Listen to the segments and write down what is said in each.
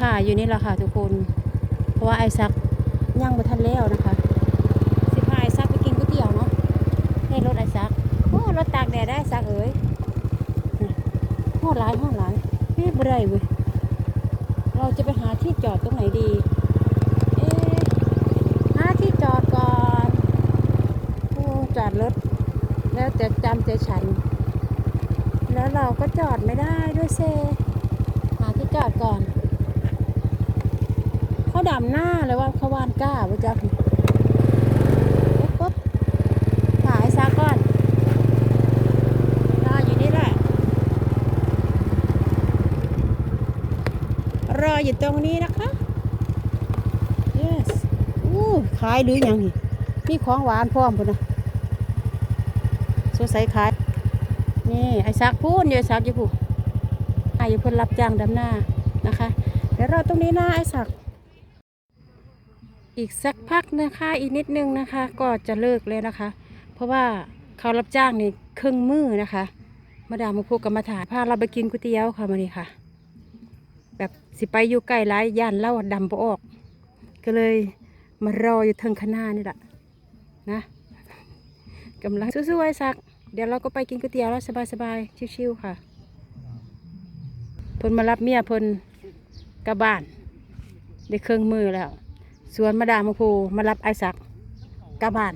ถ่ายอยู่นี่แหละค่ะทุกคน เพราะว่าไอซักย่างมาทันแล้วนะคะสิพาไอซักไปกินก๋วยเตี๋ยวเนาะให้รถไอซักโอ้รถตากแดดได้ซักเอ้ยห้อร้ายห้อร้ายไม่เป็นไรเว้ยเราจะไปหาที่จอดตรงไหนดีเอ๊หาที่จอดก่อนโอ้จอดรถแล้วแต่จำแต่ฉัน แล้วเราก็จอดไม่ได้ด้วยเซหาที่จอดก่อน เขาดำหน้าเลยว่าเขาวานกล้าว่าจะปุ๊บปุ๊บถ่ายซะก่อนรออยู่นี่แหละ รออยู่ตรงนี้นะคะ yes อู้ขายหรือยังนี่มีของหวานพร้อมพุ่นนะสงสัยขาย นี่ไอ้ซักพูนอยู่ไอ้ซักอยู่ผู้ไออยู่เพิ่นรับจ้างดำหน้านะคะ เดี๋ยวรอตรงนี้นะไอ้ซัก อีกสักพักนะคะอีกนิดนึงนะคะ ก็จะเลิกเลยนะคะ เพราะว่าเขารับจ้างนี่ครึ่งมือนะคะ มาดามมาพูดกับมาถามพาเราไปกินก๋วยเตี๋ยวค่ะมานี่ค่ะ แบบสิไปอยู่ใกล้ร้ายย่านเล่าดำบ่ออก ก็เลยมารออยู่เทิงข้างหน้านี่แหละนะกำลังสู้ๆไอ้ซัก เดี๋ยวเราก็ไปกินก๋วยเตี๋ยวแล้วสบายๆชิวๆค่ะพนมารับเมียพนกลับบ้าน ได้เครื่องมือแล้ว ส่วนมาดามมาพูมารับไอ้ซักกลับบ้าน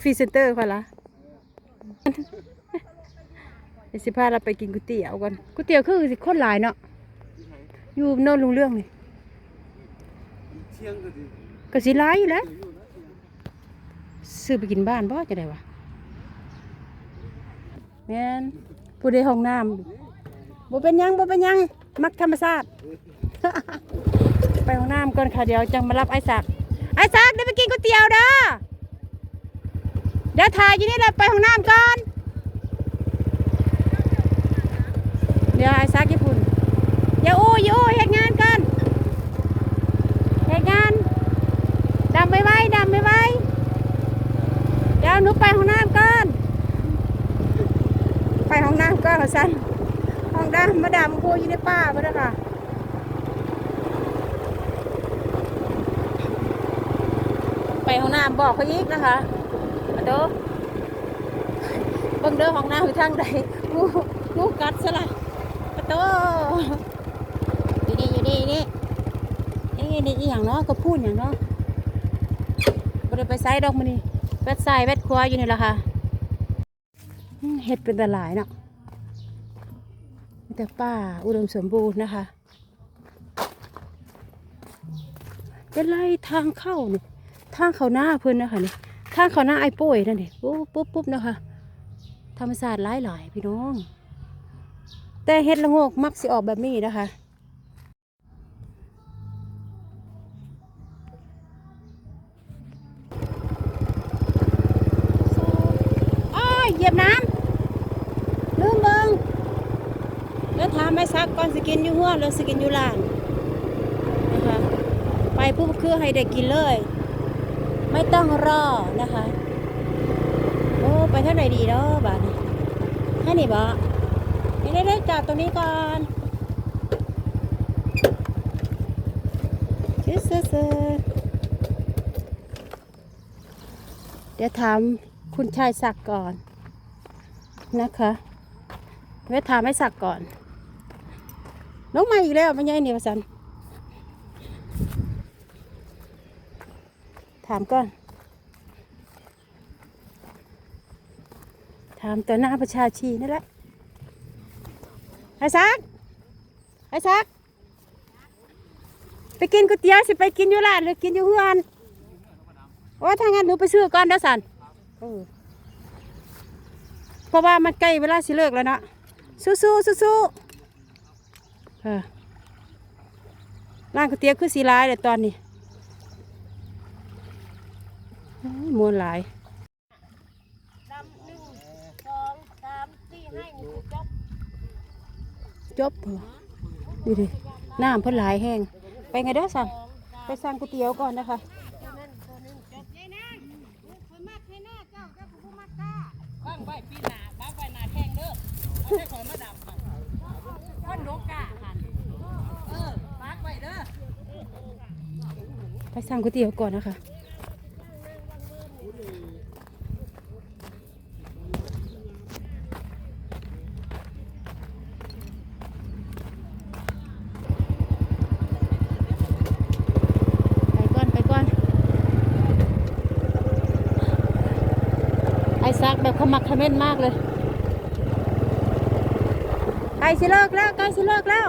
ฟรีเซนเตอร์ค่ะละเดี๋ยวสิพาเราไปกินก๋วยเตี๋ยวกันก๋วยเตี๋ยวคือสิคนหลายเนาะอยู่โน่นลุงเรื่องนี่เที่ยงก็ดีก็สิหลายอยู่แหล้วซื้อไปกินบ้านบ่จะได้วะแม่นผู้ใดห้องน้ำบ่เป็นหยังบ่เป็นหยัง มักธรรมชาติไป ห้องน้ำก่อนค่ะเดี๋ยวจังมารับไอ้สักไอ้สักเดี๋ยวไปกินก๋วยเตี๋ยวเด้อเดี๋ยวถ่ายอยู่นี่แหละไปห้องน้ำก่อน เดี๋ยวไอ้ซักญี่ปุ่นอย่าอู้อย่าอู้เฮ็ดงานกันเฮ็ดงานดำไม่ไหวดำไม่ไหวเดี๋ยวหนูไปห้องน้ำก่อน ไปห้องน้ำก่อนเหรอสันห้องน้ำมาดามกูอยู่ในป่าไปแล้วค่ะไป ห้องน้ำบอกเขาอีกนะคะมาดูเบิ่งเด้อห้องน้ำอยู่ทางใดงูงูกัดซะละประตูอยู่นี่อยู่นี่นี่เอ้นี่อีหยังเนาะก็พูดอย่างเนาะบ่ได้ไปไซดอกมื้อนี้แวดไซแวดครัวอยู่นี่ล่ะค่ะเฮ็ดเป็นตลายเนาะแต่ป่าอุดมสมบูรณ์นะคะ เป็นไรทางเข้านี่ ทางเขาหน้าเพิ่อนนะคะนี่ทางเขาหน้าไอ้ป่วยนั่นนี่ปุ๊บปุ๊บปุ๊บนะคะ ธรรมศาสตร์หลายหลายๆพี่น้อง แต่เห็ดละงกมักสิออกแบบนี้นะคะอ้ายเหยียบน้ำลืมเบิงแล้วถามไม่ซักก่อนสกินอยู่หัวหรือสกินอยู่ล่างนะคะไปปุ๊บคือให้ได้กินเลย ไม่ต้องรอนะคะ โอ้ ไปเท่าไหร่ดีเนาะบ้านนี้ให้นี่บ่นี่ได้ได้จับตรงนี้ก่อนชื่อเซอเซอเดี๋ยวถามคุณชายศักก่อนนะคะเดี๋ยวถามให้ศักก่อน น้องมาอีกแล้วมันยังไงเนี่ยประสัน ถามก่อน ถามต่อหน้าประชาชีนั่นแหละไอ้ซักไอ้ซัก ไปกินก๋วยเตี๋ยวสิไปกินอยู่ร้านหรือกินอยู่เฮือนโอ้ถ้างั้นหนูไปซื้อก่อนเด้อสันเพราะว่ามันใกล้เวลาสิเลิกแล้วเนาะสู้สู้สู้สู้ร้านก๋วยเตี๋ยวคือสีลายเลยตอนนี้ วลหลายองจบเหรอดูดิน้ำเพิ่นหลายแห้งไปไงเด้อสั่งไปสั่งก๋วยเตี๋ยวก่อนนะคะบ้ปีร้างไปสั่งก๋วยเตี๋ยวก่อนนะคะ ซักแบบขมักขม้นมากเลยใกล้สิเลิกแล้วใกล้สิเลิกแล้ว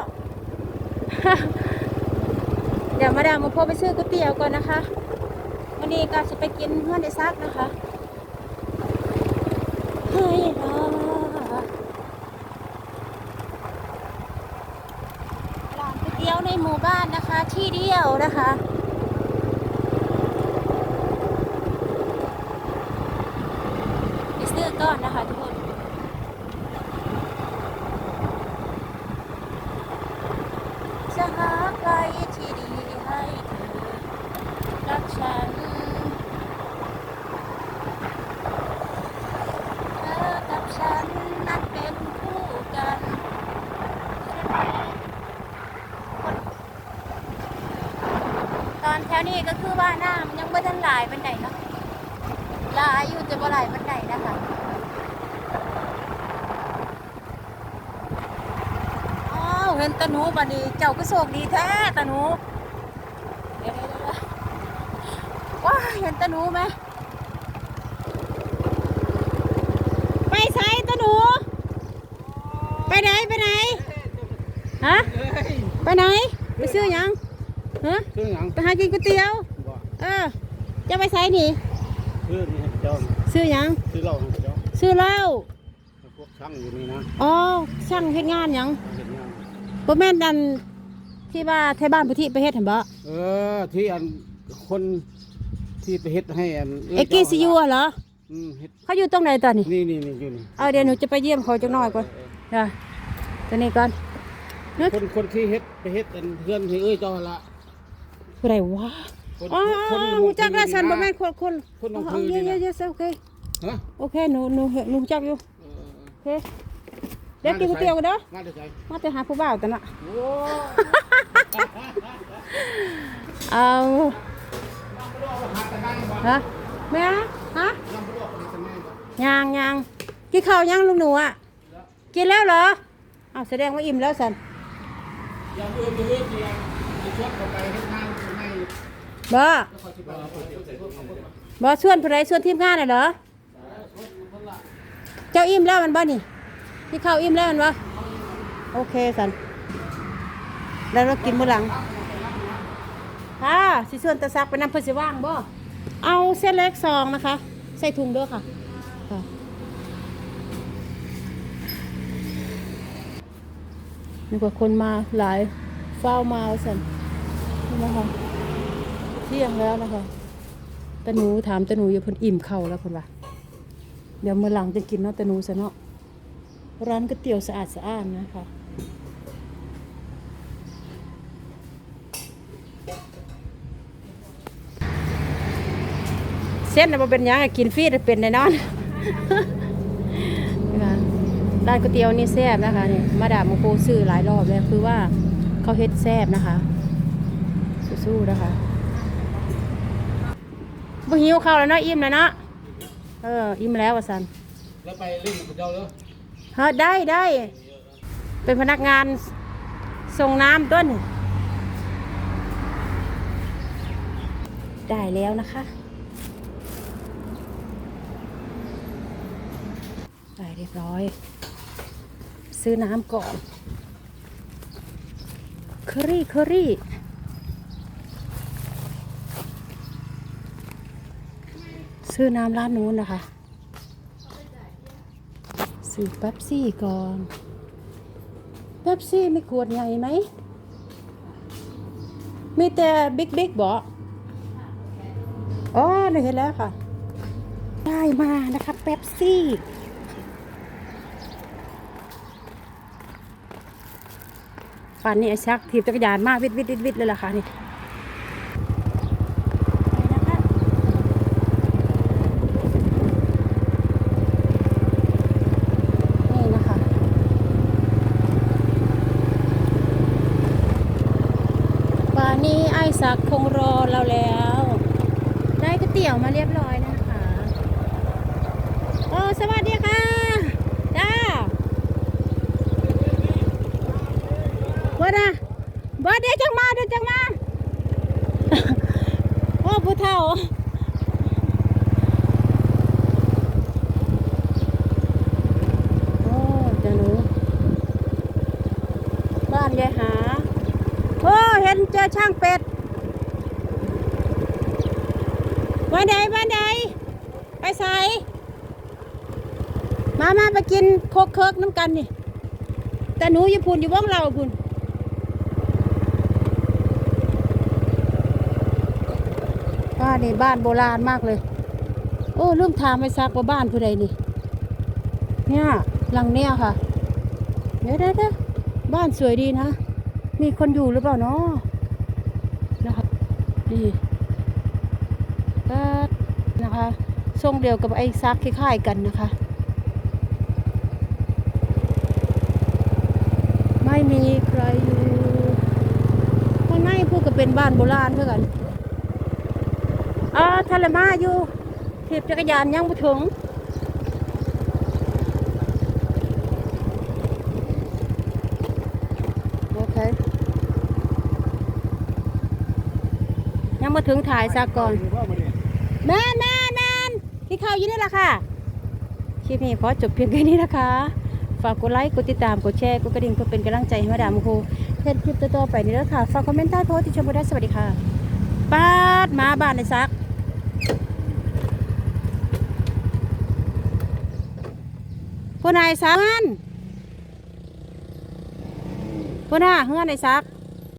เดี๋ยวมาดามมาพบไปซื้อก๋วยเตี๋ยวก่อนนะคะ วันนี้ก็จะไปกินเพื่อนไอซักนะคะเฮ้ยรอร้านก๋วยเตี๋ยวในหมู่บ้านนะคะ ที่เดียวนะคะ ไปซื้อก่อนนะคะทุกคน จะหาใครที่ดีให้เธอรักฉัน เธอกับฉันนั้นเป็นคู่กัน ตอนแถวนี้ก็คือว่าน้ำยังไม่ทันหลายเป็นไหนเนาะหลายอยู่จะบ่หลายเป็นไหนนะคะอ้าวเห็นตาหนูบัดนี้เจ้าก็โชคดีแท้ตาหนูเดี๋ยวเดี๋ยวเดี๋ยวว้าเห็นตาหนูไหมไปไสตาหนู ไปไหนไปไหนฮะไปไหนไปซื้อหยังฮะ ซื้อหยังไปหากินก๋วยเตี๋ยวบ่เออ จะไปไสนี่ ซื้อนี่ให้เจ้าซื้อหยังซื้อเหล้าให้เจ้าซื้อเหล้าพวกช่างอยู่นี่นะอ๋อช่างเฮ็ดงานหยังเห็นยังบ่แม่นดันที่ว่าไทบ้านพุทธิไปเฮ็ดหั่นบ่เออ ที่อันคนที่ไปเฮ็ดให้อันเอ็กซ์ซียูเหรออืมเฮ็ดเขาอยู่ตรงไหนตอนนี้นี่นี่นี่อยู่นี่เอาเดี๋ยวหนูจะไปเยี่ยมเขาจักหน่อยก่อนจ้ะตัวนี้ก่อนนึกคนคนที่เฮ็ดไปเฮ็ดอันเพื่อนให้เอ้ยเจ้าหั่นละผู้ใดวะคน อ๋อคนหูจักแล้วฉันบ่แม่นคนคนคนลอ๋งอพื้นเยนี่อะนะเยอะโอเคฮะโอเคหนูหนูหนูจักอยู่เออโอเคเดี๋ยวกินก๋วยเตี๋ยวกันเด้อมาได้ใจมาแต่หาผู้บ่าวแต่ละโอ้เอาฮะแม่ฮะยางยางกินข้าวยังลุงหนูอะ กินแล้วเหรออ้าวแสดงว่าอิ่มแล้วสันยังเอื้อมเอื้อมที่อันชวนเข้าไปเฮ็ดงานใน บ่บ่ชวนผู้ใดชวนทีมงานน่ะเหรอเจ้าอิ่มแล้วมันบ่นี่ที่เข้าอิ่มแล้วมันบ่โอเคสันแล้วเรากินมื้อหลังค่ะสิชวนตะซักไปนำเพิ่นสิว่างบ่เอาเส้นเล็กซองนะคะ ใส่ถุงด้อค่ะค่ะนี่ก็คนมาหลายเฝ้ามาสันนี่นะคะ ที่ยงแล้วนะคะตาหนูถามตาหนูอยู่เพิ่นอิ่มเข้าแล้วเพิ่นว่าเดี๋ยวเมื่อหลังจะกินเนาะต่หนูซะเนาะร้านก๋วยเตี๋ยวสะอาดสะอ้านนะคะเส้นน่ะบ่เป็นยังกินฟรีแต่เป็นแน่นอนร้านก๋วยเตี๋ยวนี่แซ่บนะคะนี่มาดามโมโคซื้อหลายรอบแล้วคือว่าเขาเฮ็ดแซ่บนะคะ สู้ๆนะคะ บ่หิวข้าวแล้วเนาะอิ่มแล้วเนาะเอออิ่มแล้วว่าซั่นแล้วไปเล่นกับเจ้าเลยเฮ้ยได้ได้เป็นพนักงานส่งน้ำต้นได้แล้วนะคะ ได้เรียบร้อย ซื้อน้ำก่อนเคอรี่เคอรี่ ซื้อน้ำร้านนู้นนะคะ ซื้อเป๊ปซี่ก่อนเป๊ปซี่ไมีขวดใหญ่ไหม มีแต่บิ๊กบิ๊กบออ๋อหนูเห็นแล้วค่ะ ได้มานะคะเป๊ปซี่ป่านนี้ไอ้ชักถีบจักรยานมากวิดวิดวิดวิดเลยล่ะค่ะนี่ไปนะคะ นี่นะคะ ป่านนี้ไอ้ส ซักคงรอเราแล้ว ได้ก๋วยเตี๋ยวมาเรียบร้อยนะคะโอ้ สวัสดีค่ะจ้าบ่นะบ่เดี๋ยวจังมาเดี๋ยวจังมาโอ้ผู้เฒ่าโอ้เจ้าหนูบ้านยายหาโอ้เห็นเจอช่างเป็ดบ้านใดบ้านใดไปใส่ มามาไปกินโคกเคิกน้ำกันนี่ แต่หนูอยู่พุ่นอยู่ว่องเราพุ่นบ้านนี่บ้านโบราณมากเลย โอ้ลืมถามไปซักว่าบ้านผู้ใดนี่ เนี่ยหลังเนี่ยค่ะ เดี๋ยวเดี๋ยวเดี๋ยวบ้านสวยดีนะ มีคนอยู่หรือเปล่าเนาะนะคะนี่ก็นะคะทรงเดียวกับไอ้ซักคล้ายๆกันนะคะ ไม่มีใครอยู่ข้างในพูดก็เป็นบ้านโบราณเท่ากันอ่าทะเลมาอยู่ถีบจักรยานยังไม่ถึงโอเคยังมาถึงถ่ายซะก่อน แม่แม่แม่ที่เข้าอยู่นี่แหละค่ะ คลิปนี้ขอจบเพียงแค่นี้นะคะ ฝากกดไลค์กดติดตามกดแชร์กดกระดิ่งเพื่อเป็นกำลังใจให้มาดามครูเพื่อนคลิปต่อๆไปนี้แล้วค่ะฝากคอมเมนต์ใต้โพสต์ที่ชมกันได้สวัสดีค่ะป้าดมาบ้านในซักผู้นายซักเงินผู้น่าเฮือนในซัก